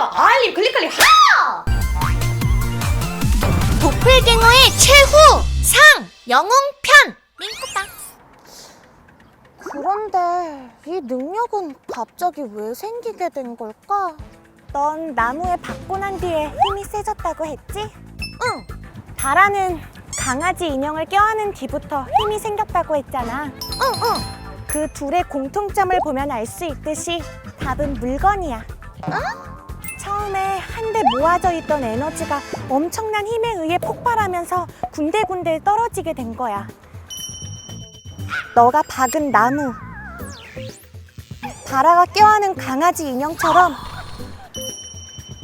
좋아요 알림 클릭 클릭 하 도플갱어의 최후 상 영웅편 민코빵 그런데 이 능력은 갑자기 왜 생기게 된 걸까? 넌 나무에 박고 난 뒤에 힘이 세졌다고 했지? 응. 다라는 강아지 인형을 껴안은 뒤부터 힘이 생겼다고 했잖아. 응, 응. 그 둘의 공통점을 보면 알 수 있듯이 답은 물건이야. 처음에 한데 모아져 있던 에너지가 엄청난 힘에 의해 폭발하면서 군데군데 떨어지게 된 거야. 너가 박은 나무, 다라가 껴안은 강아지 인형처럼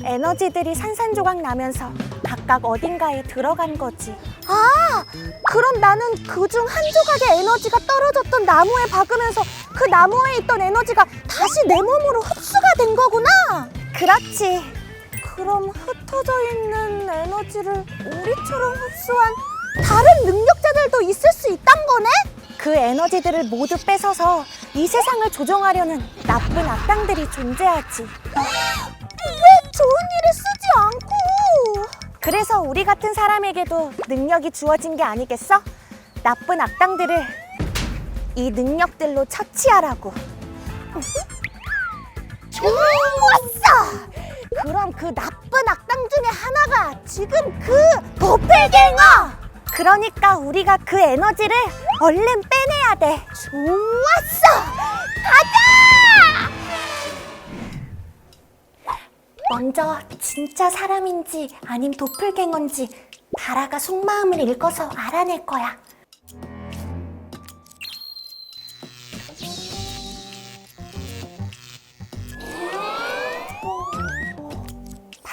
에너지들이 산산조각 나면서 각각 어딘가에 들어간 거지. 아, 그럼 나는 그 중 한 조각의 에너지가 떨어졌던 나무에 박으면서 그 나무에 있던 에너지가 다시 내 몸으로 흡수가 된 거구나. 그렇지. 그럼 흩어져 있는 에너지를 우리처럼 흡수한 다른 능력자들도 있을 수 있단 거네? 그 에너지들을 모두 뺏어서 이 세상을 조종하려는 나쁜 악당들이 존재하지. 왜 좋은 일에 쓰지 않고? 그래서 우리 같은 사람에게도 능력이 주어진 게 아니겠어? 나쁜 악당들을 이 능력들로 처치하라고. 좋았어! 그럼 그 나쁜 악당 중에 하나가 지금 그 도플갱어! 그러니까 우리가 그 에너지를 얼른 빼내야 돼. 좋았어! 가자! 먼저 진짜 사람인지 아님 도플갱어인지 다라가 속마음을 읽어서 알아낼 거야.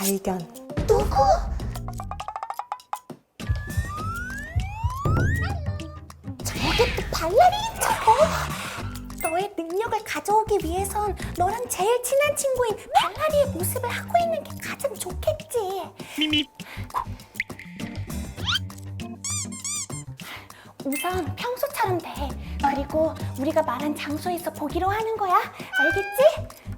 발견. 누구? 저게 또 발랄이 저거? 너의 능력을 가져오기 위해선 너랑 제일 친한 친구인 발라리의 모습을 하고 있는 게 가장 좋겠지. 우선 평소처럼 돼. 그리고 우리가 말한 장소에서 보기로 하는 거야. 알겠지?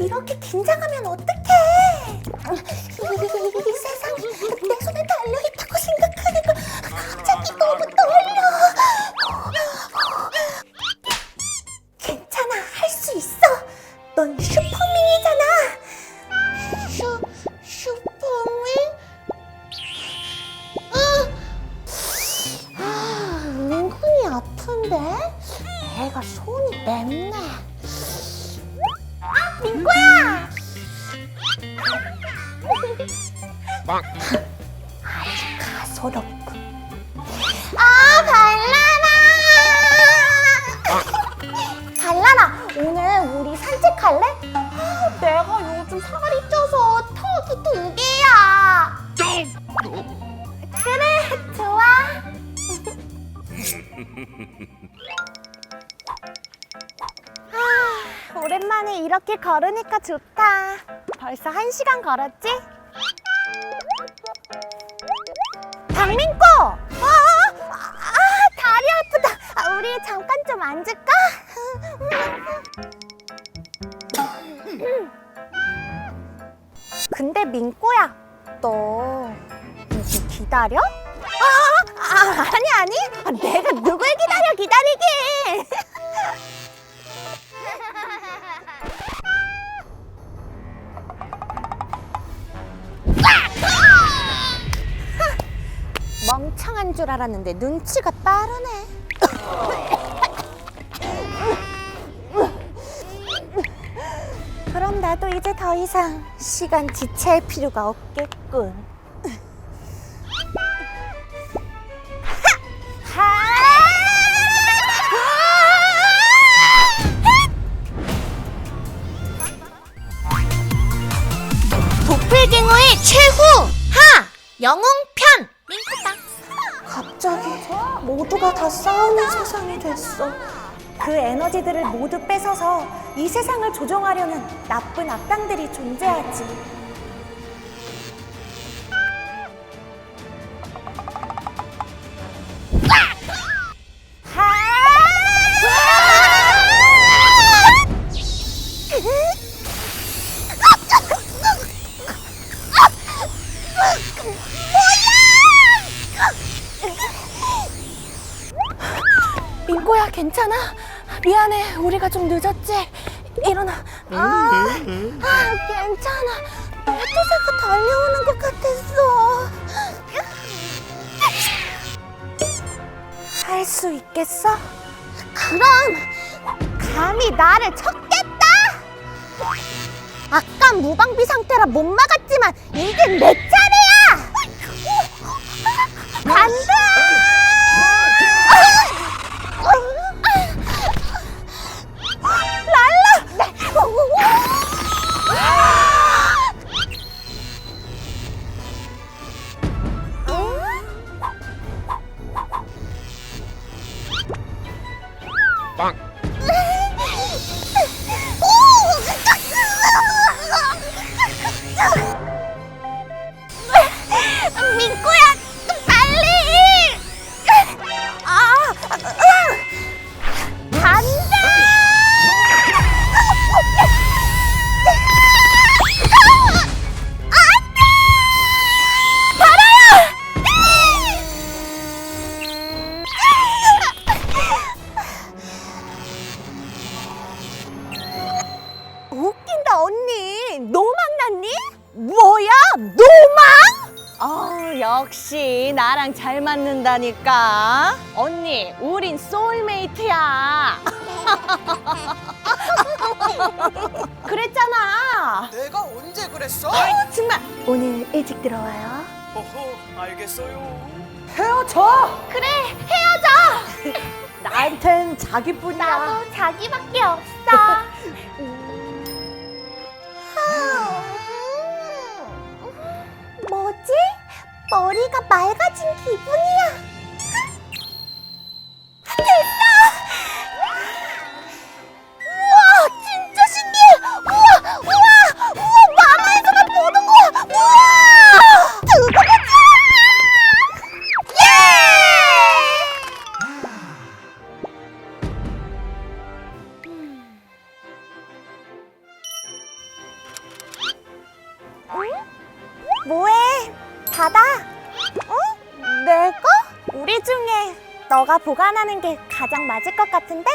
이렇게 긴장하면 어떡해? 이 세상 가소롭군. 아, 발라라! 발라라, 오늘 우리 산책할래? 아, 내가 요즘 살이 쪄서 턱이 두 개야. 그래, 좋아. 아, 오랜만에 이렇게 걸으니까 좋다. 벌써 한 시간 걸었지? 박민코! 아, 아, 아, 다리 아프다. 아, 우리 잠깐 좀 앉을까? 근데 민꼬야, 너 이제 기다려? 아, 아, 아니 아니, 아, 내가 누굴 기다려 줄 알았는데 눈치가 빠르네. 그럼 나도 이제 더 이상 시간 지체할 필요가 없겠군. 영웅 모두가 다 싸우는 세상이 됐어. 그 에너지들을 모두 뺏어서 이 세상을 조종하려는 나쁜 악당들이 존재하지. 상태라 못 막았 나랑 잘 맞는다니까. 언니, 우린 소울메이트야. 그랬잖아. 내가 언제 그랬어? 정말 오늘 일찍 들어와요 어허, 알겠어요. 헤어져. 그래 헤어져 나한텐 자기뿐이야. 나도 자기밖에 없어 머리가 맑아진 기분이야 보관하는 게 가장 맞을 것 같은데?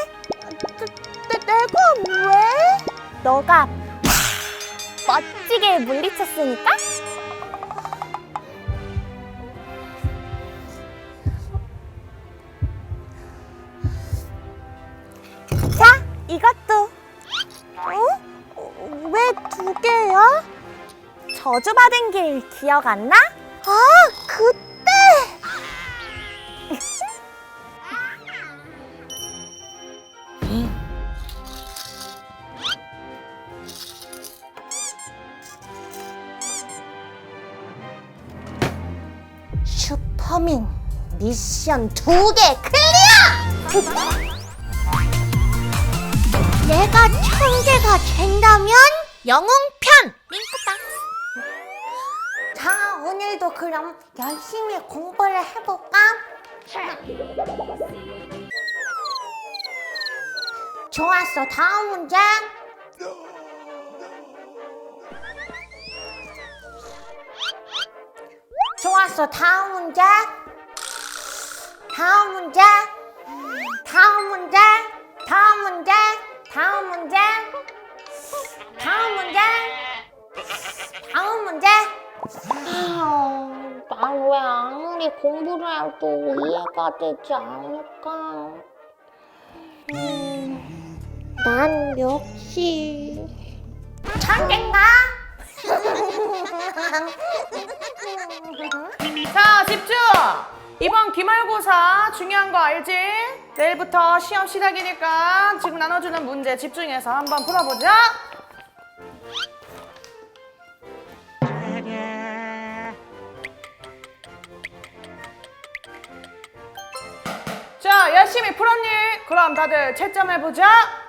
내, 내, 내가 왜? 너가 멋지게 물리쳤으니까? 자, 이것도. 어? 왜 두 개야? 저주받은 길 기억 안 나? 아, 그 미션 두 개 클리어! 내가 천재가 된다면 영웅편 링크빵 자, 오늘도 그럼 열심히 공부를 해볼까? 좋았어, 다음 문제. 좋았어, 다음 문제. 다음 문제. 다음 문제. 다음 문제. 다음 문제. 다음 문제. 다음 문제. 난왜 아무리 공부를 해도 이해가 되지 않을까? 음, 난 역시 천재인가? 자, 집중! 이번 기말고사 중요한 거 알지? 내일부터 시험 시작이니까 지금 나눠주는 문제 집중해서 한번 풀어보자. 자, 열심히 풀었니? 그럼 다들 채점해보자.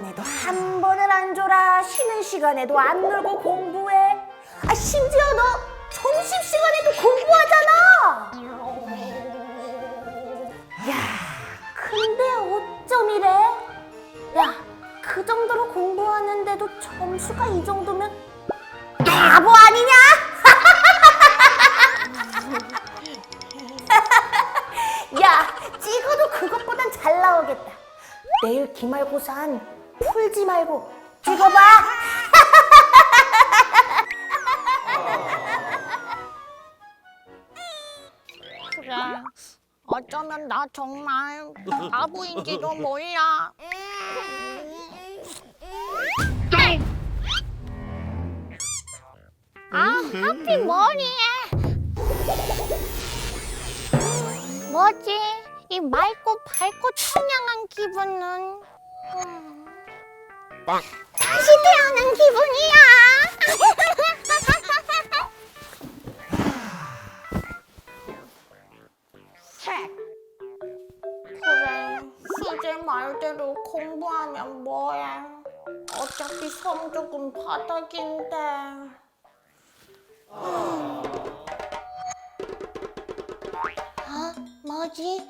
시간에도 한 번을 안 줘라. 쉬는 시간에도 안 놀고 공부해. 아, 심지어 너 점심시간에도 공부하잖아! 야, 근데 어쩜 이래? 야, 그 정도로 공부하는데도 점수가 이 정도면 바보 아니냐? 야, 찍어도 그것보단 잘 나오겠다. 내일 기말고사는 풀지 말고 찍어봐. 그래. 어쩌면 나 정말 바보인지도 몰라. 아, 하필 머리에. 뭐지? 이 맑고 밝고 청량한 기분은 음, 다시 태어난 기분이야. 그래, 수제 말대로 공부하면 뭐해? 어차피 성적은 바닥인데. 아, 뭐지?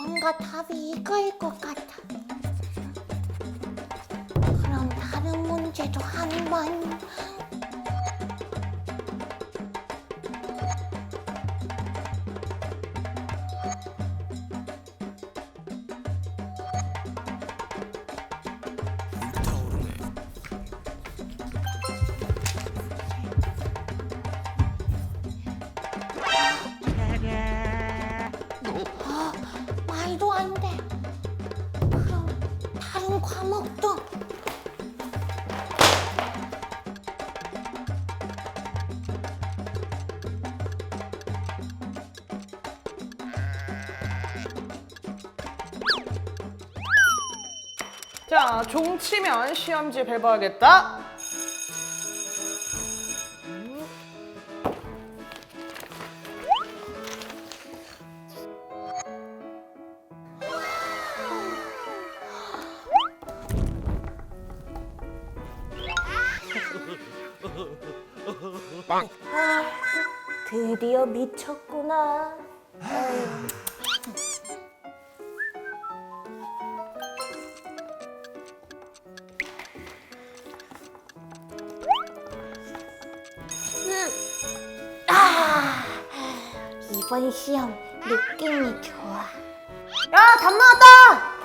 뭔가 답이 이거일 것 같아. 다른 문제도 한번. 아, 말도 안 돼. 그럼 다른 과목도. 자, 종 치면 시험지 밟아야겠다. 이번 시험 느낌이 좋아. 야, 답 나왔다!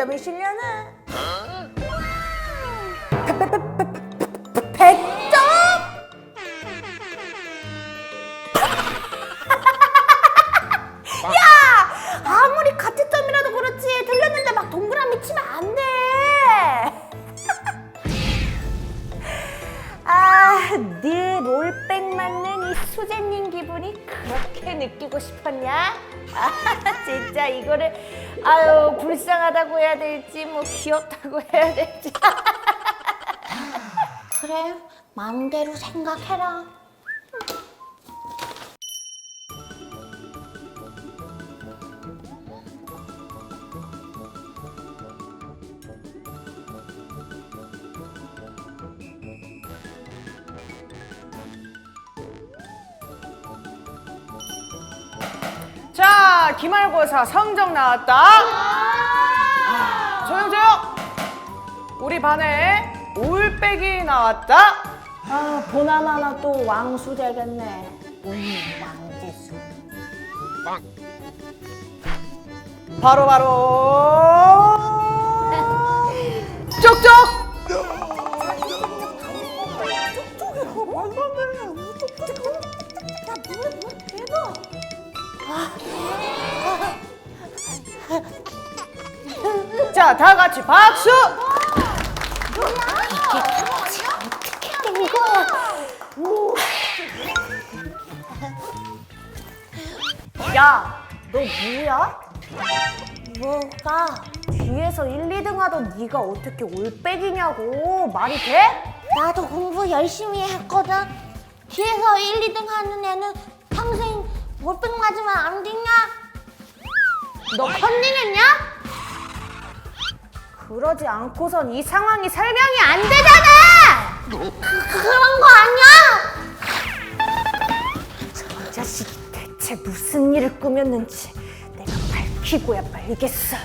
야! 아무리 가채점이라도 그렇지 들렸는데 막 동그라미 치면 안 돼. 아, 늘 롤백 맞는 이 수제님 기분이 그렇게 느끼고 싶었냐? 아, 진짜 이거를 아유 불쌍하다고 해야 될지 뭐 귀엽다고 해야 될지. 그래, 마음대로 생각해라. 기말고사 성적 나왔다. 아, 조용 조용. 우리 반에 올백이 나왔다. 아, 보나마나 또 왕수 되겠네. 음, 왕지수. 바로 바로 쪽쪽. 자, 다 같이 박수. 야, 너 뭐야? 뭐가? 뒤에서 1, 2등 하던 네가 어떻게 올백이냐고 말이 돼? 나도 공부 열심히 했거든. 뒤에서 1, 2등 하는 애는 평생 몰빵 맞으면 안 되냐? 너 컨닝했냐? 그러지 않고선 이 상황이 설명이 안 되잖아! 그, 그런 거 아니야? 저 자식이 대체 무슨 일을 꾸몄는지 내가 밝히고야 말겠어.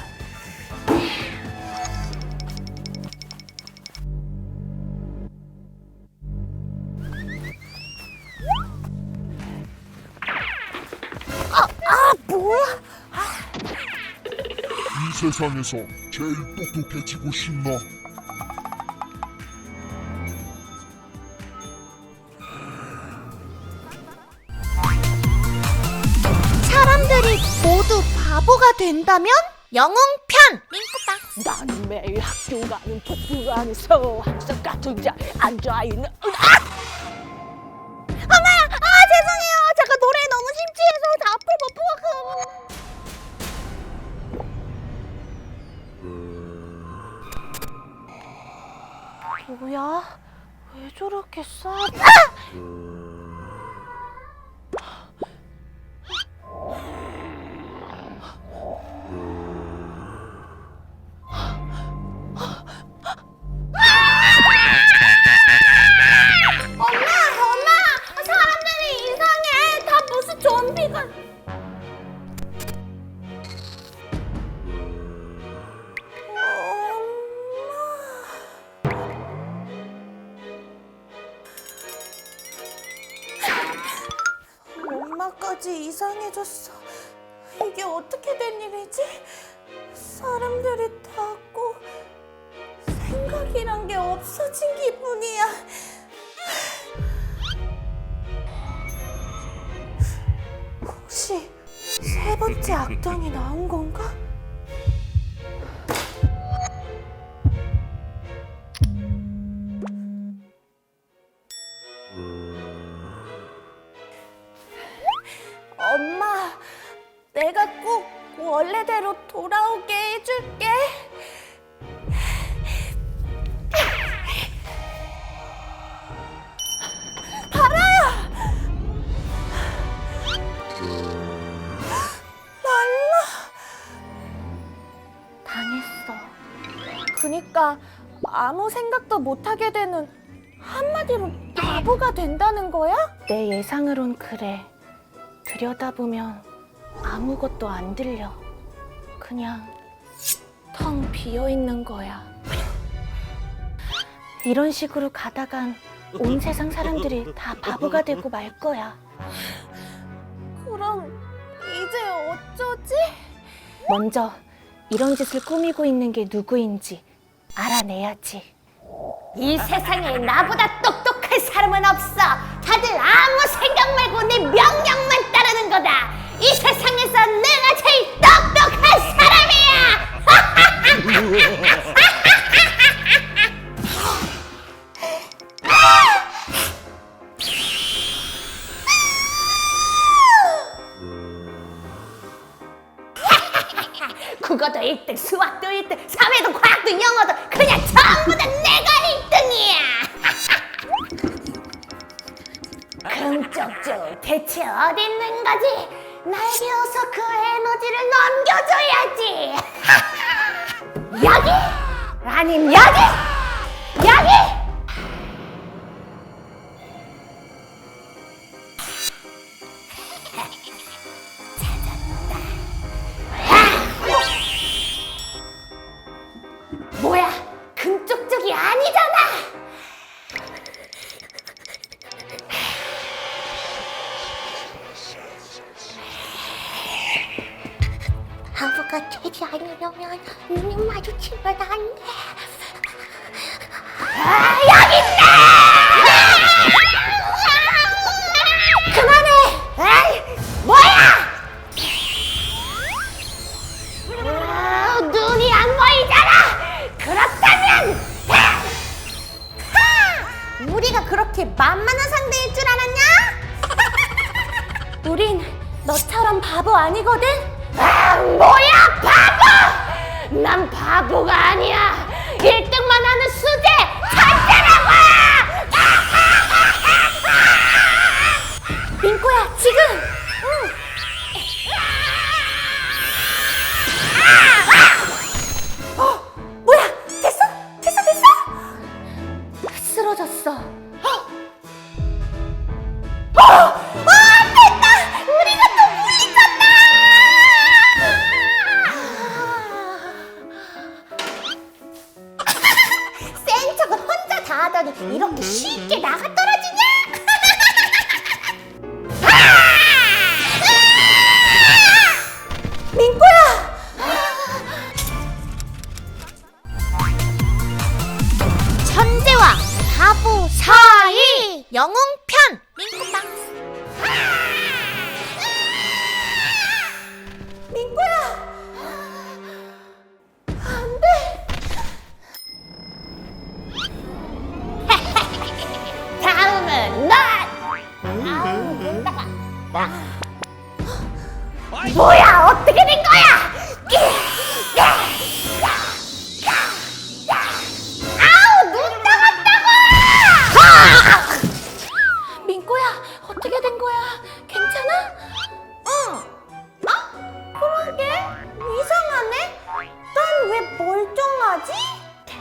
세상에서 제일 똑똑해지고 싶나? 사람들이 모두 바보가 된다면? 영웅편! 링크빵! 나는 매일 학교 가는 복부 안에서 항상 같은 자리에 앉아있는 엄마 뭐야? 왜 저렇게 싸? 엄마! 엄마! 사람들이 이상해! 다 무슨 좀비가... 이상해졌어. 이게 어떻게 된 일이지? 사람들이 다 고 생각이란 게 없어진 기분이야. 혹시 세 번째 악당이 나온 건가? 원래대로 돌아오게 해줄게. 그니까 아무 생각도 못하게 되는 한마디로 바보가 된다는 거야? 내 예상으론 그래. 들여다보면 아무것도 안 들려. 그냥 텅 비어 있는 거야. 이런 식으로 가다간 온 세상 사람들이 다 바보가 되고 말 거야. 그럼 이제 어쩌지? 먼저 이런 짓을 꾸미고 있는 게 누구인지 알아내야지. 이 세상에 나보다 똑똑한 사람은 없어. 다들 아무 생각 말고 내 명령만 따르는 거다. 이 세상에서 내가 제일 똑똑한 사람이야. 국어도 1등, 수학도 1등, 사회도 과학도 영어도 그냥 전부 다 내가 1등이야. 금쪽쪽 대체 어디 있는 거지? 날 비워서 그 에너지를 넘겨줘야지. 여기? 아님 여기? 눈이 마주치면 안 돼. 아, 여기 있다! 그만해! 에이, 뭐야! 아, 눈이 안 보이잖아! 그렇다면! 하! 우리가 그렇게 만만한 상대일 줄 알았냐? 우린 너처럼 바보 아니거든? 아, 뭐야, 바보! 난 바보가 아니야. 1등만 하는 수제 천재라고! 민꼬야, 지금!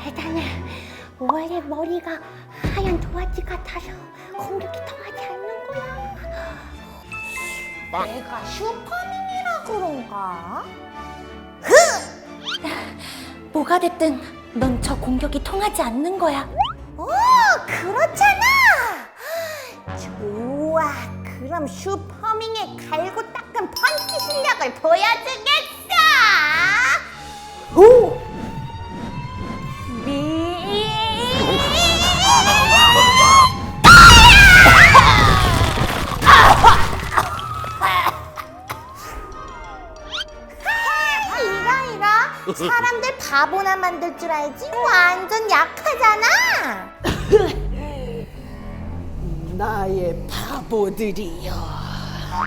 대단해. 원래 머리가 하얀 도화지 같아서 공격이 통하지 않는 거야. 내가 슈퍼맨이라 그런가? 뭐가 됐든 넌 저 공격이 통하지 않는 거야. 오 그렇잖아! 좋아. 그럼 슈퍼밍의 갈고 닦은 펀치 실력을 보여주겠어! 오 사람들 바보나 만들 줄 알지 완전 약하잖아 나의 바보들이여.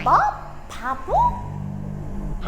뭐? 바보? 그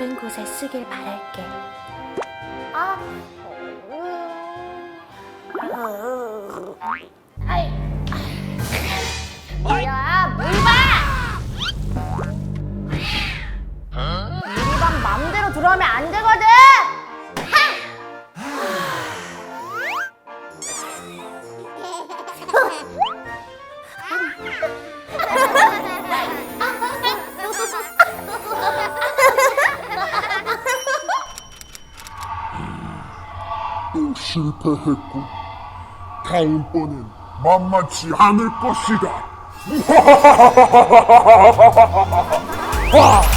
바른 곳에 쓰길 바랄게. 했고 다음번엔 만만치 않을 것이다.